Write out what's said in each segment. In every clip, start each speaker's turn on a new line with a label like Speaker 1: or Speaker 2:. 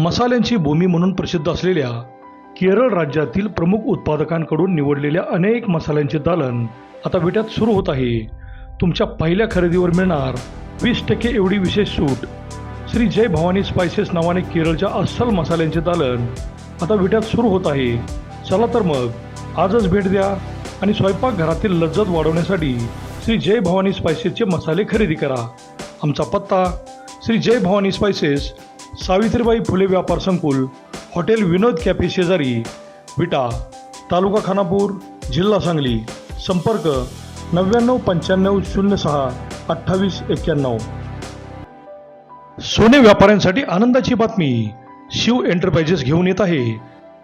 Speaker 1: मसाल्यांची भूमी म्हणून प्रसिद्ध असलेल्या केरळ राज्यातील प्रमुख उत्पादकांकडून निवडलेल्या अनेक मसाल्यांचे दालन आता विट्यात सुरू होत आहे. तुमच्या पहिल्या खरेदीवर मिळणार वीस टक्के एवढी विशेष सूट. श्री जय भवानी स्पायसेस नावाने केरळच्या अस्सल मसाल्यांचे दालन आता विट्यात सुरू होत आहे. चला तर मग आजच भेट द्या आणि स्वयंपाकघरातील लज्जत वाढवण्यासाठी श्री जय भवानी स्पायसेसचे मसाले खरेदी करा. आमचा पत्ता श्री जय भवानी स्पायसेस सावित्रीबाई फुले व्यापार संकुल हॉटेल विनोद कॅफे शेजारी विटा तालुका खानापूर जिल्हा सांगली संपर्क नव्याण्णव पंच्याण्णव शून्य सहा अठ्ठावीस एक्क्याण्णव. सोने व्यापाऱ्यांसाठी आनंदाची बातमी शिव एंटरप्राइजेस घेऊन येत आहे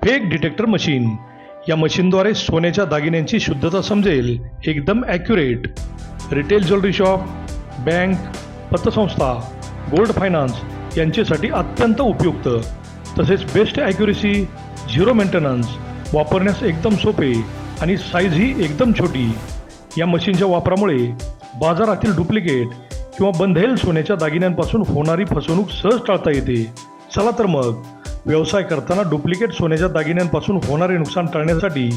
Speaker 1: फेक डिटेक्टर मशीन. या मशीनद्वारे सोन्याच्या दागिन्यांची शुद्धता समजेल एकदम accurate retail jewellery shop bank पतसंस्था गोल्ड फायनान्स यांच्यासाठी अत्यंत उपयुक्त. तसेच बेस्ट ॲक्युरेसी झिरो मेंटेनन्स वापरण्यास एकदम सोपे आणि साईजही एकदम छोटी. या मशीनच्या वापरामुळे बाजारातील डुप्लिकेट किंवा बंधेल सोन्याच्या दागिन्यांपासून होणारी फसवणूक सहज टाळता येते. चला तर मग व्यवसाय करताना डुप्लिकेट सोन्याच्या दागिन्यांपासून होणारे नुकसान टाळण्यासाठी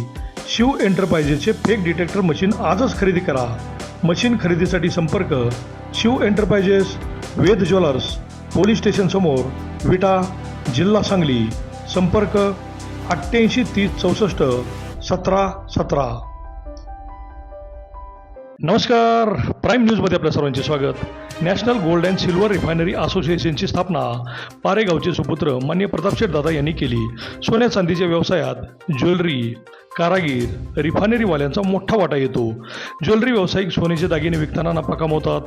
Speaker 1: शिव एंटरप्राइजेसचे फेक डिटेक्टर मशीन आजच खरेदी करा. मशीन खरेदीसाठी संपर्क Shiv enterprises Ved jewellers police station समोर विटा जिल्हा सांगली संपर्क अठ्ठ्याऐंशी तीस चौसष्ट सतरा सतरा. नमस्कार. प्राईम न्यूजमध्ये आपल्या सर्वांचे स्वागत. National gold and silver refinery असोसिएशनची स्थापना पारेगावचे सुपुत्र मान्य प्रतापशेठ दादा यांनी केली. सोन्या चांदीच्या व्यवसायात ज्वेलरी कारागीर रिफायनरीवाल्यांचा मोठा वाटा येतो. ज्वेलरी व्यावसायिक सोन्याचे दागिने विकताना नफा कमवतात.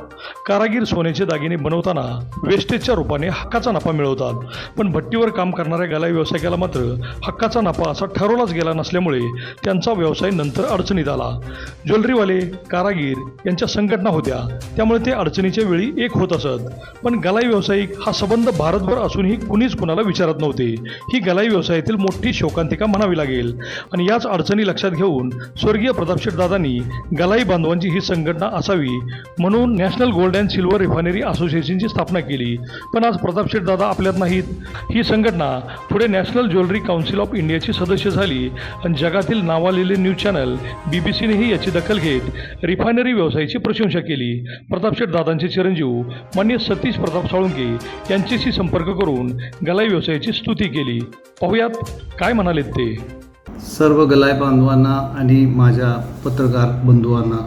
Speaker 1: कारागीर सोन्याचे दागिने बनवताना वेस्टेजच्या रूपाने हक्काचा नफा मिळवतात. पण भट्टीवर काम करणाऱ्या गलाई व्यावसायिकाला मात्र हक्काचा नफा असा ठरवलाच गेला नसल्यामुळे त्यांचा व्यवसाय नंतर अडचणीत आला. ज्वेलरीवाले कारागीर यांच्या संघटना होत्या. त्यामुळे ते अडचणीच्या वेळी एक होत असत. पण गलाई व्यावसायिक हा संबंध भारतभर असूनही कुणीच कुणाला विचारत नव्हते. ही गलाई व्यवसायातील मोठी शोकांतिका म्हणावी लागेल. आणि याच अडचण अडचणी लक्षात घेऊन स्वर्गीय प्रतापशेठ दादांनी गलाई बांधवांची ही संघटना असावी म्हणून national gold and silver refinery असोसिएशनची स्थापना केली. पण आज प्रतापशेठ दादा आपल्यात नाहीत. ही संघटना पुढे नॅशनल ज्वेलरी काउन्सिल ऑफ इंडियाची सदस्य झाली आणि जगातील नावालेले न्यूज चॅनल बी बी सीनेही याची दखल घेत रिफायनरी व्यवसायाची प्रशंसा केली. प्रतापशेठ दादांचे चिरंजीव मान्य सतीश प्रताप साळुंके यांच्याशी संपर्क करून गलाई व्यवसायाची स्तुती केली. पाहुयात काय म्हणालेत ते?
Speaker 2: सर्व गलाय बांधवांना आणि माझ्या पत्रकार बंधुवांना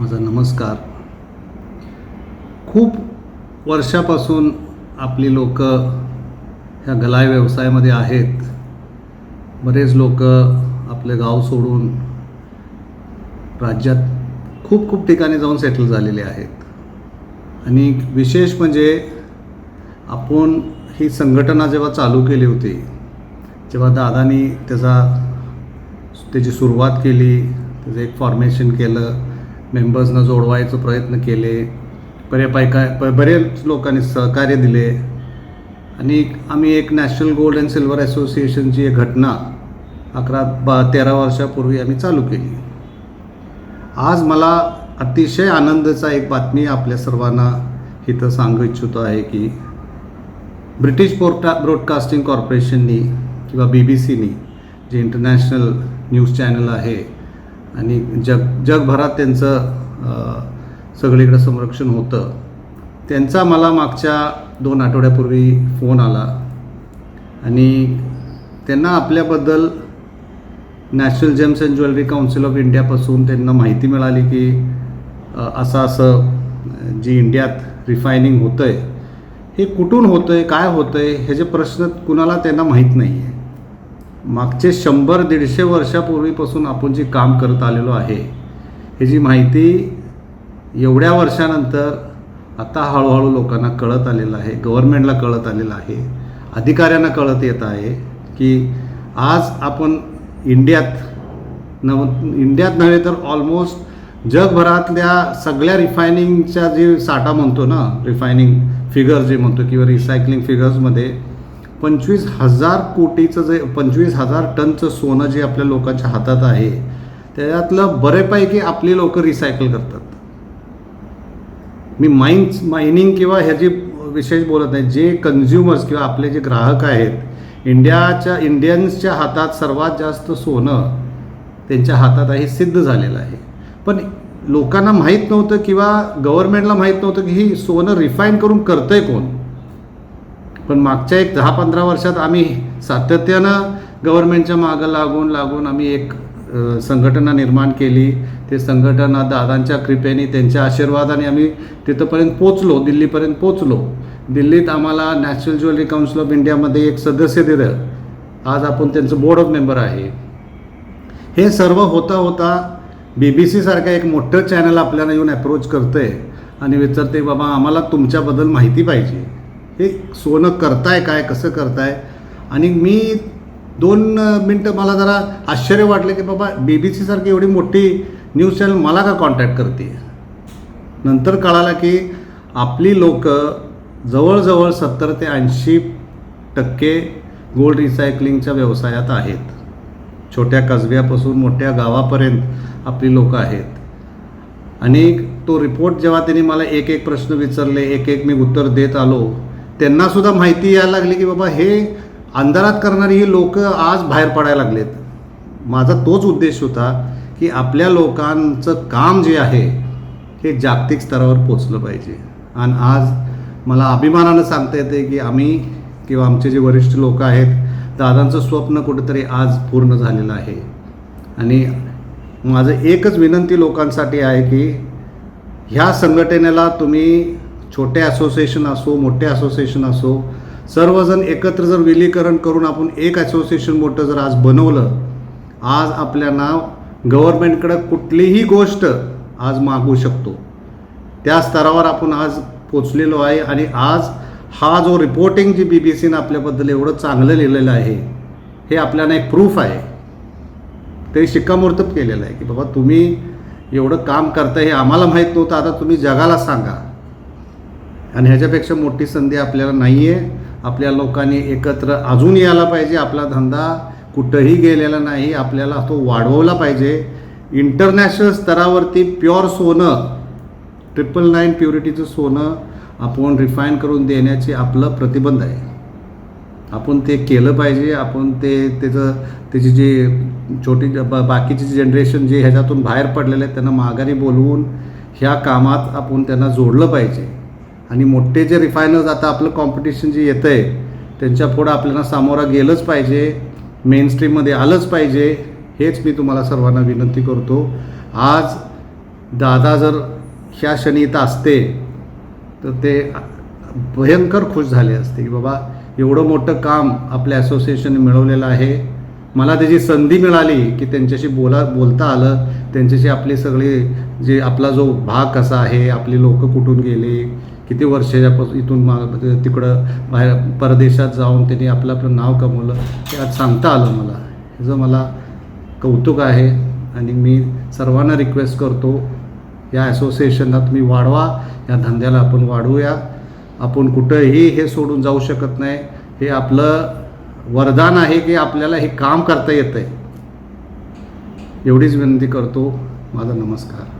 Speaker 2: माझा नमस्कार. खूप वर्षापासून आपली लोक ह्या गलाय व्यवसायामध्ये आहेत. बरेच लोक आपले गाव सोडून राज्यात खूप खूप ठिकाणी जाऊन सेटल झालेले आहेत. आणि विशेष म्हणजे आपण ही संघटना जेव्हा चालू केली होती जेव्हा दादानी त्याचा त्याची सुरुवात केली त्याचं एक फॉर्मेशन केलं मेंबर्सना जोडवायचा प्रयत्न केले बऱ्यापैका प- बरेच लोकांनी सहकार्य दिले. आणि आम्ही एक नॅशनल गोल्ड अँड सिल्वर असोसिएशनची एक घटना अकरा बा तेरा वर्षापूर्वी आम्ही चालू केली. आज मला अतिशय आनंदाचा एक बातमी आपल्या सर्वांना इथं सांगू इच्छितो आहे की ब्रिटिश पोर्टा ब्रॉडकास्टिंग कॉर्पोरेशननी किंवा बी बी सीनी जे इंटरनॅशनल न्यूज चॅनल आहे. आणि जग जगभरात त्यांचं सगळीकडं संरक्षण होतं. त्यांचा मला मागच्या दोन आठवड्यापूर्वी फोन आला. आणि त्यांना आपल्याबद्दल national gems and jewellery council of इंडियापासून त्यांना माहिती मिळाली की असं असं जी इंडियात रिफायनिंग होतं आहे हे कुठून होतं आहे काय होतं आहे ह्याचे प्रश्न कुणाला त्यांना माहीत नाही आहे मागचे शंभर दीडशे वर्षापूर्वीपासून आपण जे काम करत आलेलो आहे ह्याची माहिती एवढ्या वर्षानंतर आता हळूहळू लोकांना कळत आलेलं आहे गव्हर्नमेंटला कळत आलेलं आहे अधिकाऱ्यांना कळत येत आहे की आज आपण इंडियात नव इंडियात नव्हे तर ऑलमोस्ट जगभरातल्या सगळ्या रिफायनिंगच्या जे साठा म्हणतो ना रिफायनिंग फिगर्स जे म्हणतो किंवा रिसायकलिंग फिगर्समध्ये पंचवीस हजार कोटीचं जे पंचवीस हजार टनचं सोनं जे आपल्या लोकांच्या हातात आहे त्याच्यातलं बरेपैकी आपली लोक रिसायकल करतात. मी माइन्स मायनिंग किंवा ह्याची विशेष बोलत नाही जे कन्झ्युमर्स किंवा आपले जे ग्राहक आहेत इंडियाच्या इंडियन्सच्या हातात सर्वात जास्त सोनं त्यांच्या हातात आहे सिद्ध झालेलं आहे. पण लोकांना माहीत नव्हतं किंवा गव्हर्नमेंटला माहीत नव्हतं की ही सोनं रिफाईन करून करतंय कोण? पण मागच्या एक दहा पंधरा वर्षात आम्ही सातत्यानं गव्हर्नमेंटच्या मागं लागून लागून आम्ही एक संघटना निर्माण केली. ते संघटना दादांच्या कृपेने त्यांच्या आशीर्वादाने आम्ही तिथंपर्यंत पोचलो दिल्लीपर्यंत पोचलो दिल्लीत आम्हाला नॅशनल ज्वेलरी काउन्सिल ऑफ इंडियामध्ये एक सदस्य दिलं. आज आपण त्यांचं बोर्ड ऑफ मेंबर आहे. हे सर्व होता होता बी बी सीसारखं एक मोठं चॅनल आपल्याला येऊन अप्रोच करतंय. आणि विचारते बाबा आम्हाला तुमच्याबद्दल माहिती पाहिजे. हे सोनं करताय काय कसं करताय? आणि मी दोन मिनटं मला जरा आश्चर्य वाटलं की बाबा बी बी सीसारखी एवढी मोठी न्यूज चॅनल मला का कॉन्टॅक्ट करते? नंतर कळालं की आपली लोक जवळजवळ सत्तर ते ऐंशी टक्के गोल्ड रिसायकलिंगच्या व्यवसायात आहेत. छोट्या कसब्यापासून मोठ्या गावापर्यंत आपली लोक आहेत. आणि तो रिपोर्ट जेव्हा त्यांनी मला एक एक प्रश्न विचारले एक एक मी उत्तर देत आलो त्यांनासुद्धा माहिती यायला लागली की बाबा हे अंधारात करणारी ही लोक आज बाहेर पडायला लागलेत. माझा तोच उद्देश होता की आपल्या लोकांचं काम जे आहे हे जागतिक स्तरावर पोचलं पाहिजे. आणि आज मला अभिमानानं सांगता येते की आम्ही किंवा आमचे जे वरिष्ठ लोक आहेत दादांचं स्वप्न कुठेतरी आज पूर्ण झालेलं आहे. आणि माझं एकच विनंती लोकांसाठी आहे की ह्या संघटनेला तुम्ही छोटे असोसिएशन असो मोठे असोसिएशन असो सर्वजण एकत्र जर विलीकरण करून आपण एक असोसिएशन मोठं जर आज बनवलं आज आपल्याला गव्हर्नमेंटकडं कुठलीही गोष्ट आज मागू शकतो. त्या स्तरावर आपण आज पोचलेलो आहे आणि आज हा जो रिपोर्टिंग जी बी बी सीनं आपल्याबद्दल एवढं चांगलं लिहिलेलं आहे हे आपल्याला एक प्रूफ आहे. ते शिक्कामोर्तब केलेलं आहे की बाबा तुम्ही एवढं काम करता हे आम्हाला माहीत नव्हतं आता तुम्ही जगाला सांगा. आणि ह्याच्यापेक्षा मोठी संधी आपल्याला नाही आहे आपल्या लोकांनी एकत्र अजून यायला पाहिजे. आपला धंदा कुठंही गेलेला नाही. आपल्याला तो वाढवला पाहिजे. इंटरनॅशनल स्तरावरती प्युअर सोनं ट्रिपल नाईन प्युरिटीचं सोनं आपण रिफाईन करून देण्याचे आपलं प्रतिबंध आहे. आपण ते केलं पाहिजे. आपण ते त्याचं त्याची जी छोटी ब- बाकीची जनरेशन जे ह्याच्यातून बाहेर पडलेले आहेत त्यांना माघारी बोलवून ह्या कामात आपण त्यांना जोडलं पाहिजे. आणि मोठे जे रिफायनर्स आता आपलं कॉम्पिटिशन जे येतं आहे त्यांच्या पुढं आपल्याला सामोरं गेलंच पाहिजे मेन स्ट्रीममध्ये आलंच पाहिजे हेच मी तुम्हाला सर्वांना विनंती करतो. आज दादा जर ह्या क्षणी इथं असते तर ते भयंकर खुश झाले असते की बाबा एवढं मोठं काम आपल्या असोसिएशनने मिळवलेलं आहे. मला त्याची संधी मिळाली की त्यांच्याशी बोला बोलता आलं. त्यांच्याशी आपले सगळे जे आपला जो भाग कसा आहे आपली लोक कुठून गेले किती वर्षाच्या इथून मा तिकडं बाहेर परदेशात जाऊन त्यांनी आपलं आपलं नाव कमवलं. हे आज सांगता आलं मला. ह्याचं मला कौतुक आहे आणि मी सर्वांना रिक्वेस्ट करतो या असोसिएशनला तुम्ही वाढवा या धंद्याला आपण वाढवूया आपण कुठंही हे सोडून जाऊ शकत नाही. हे आपलं वरदान आहे की आपल्याला हे काम करता येतं आहे एवढीच विनंती करतो. माझा नमस्कार.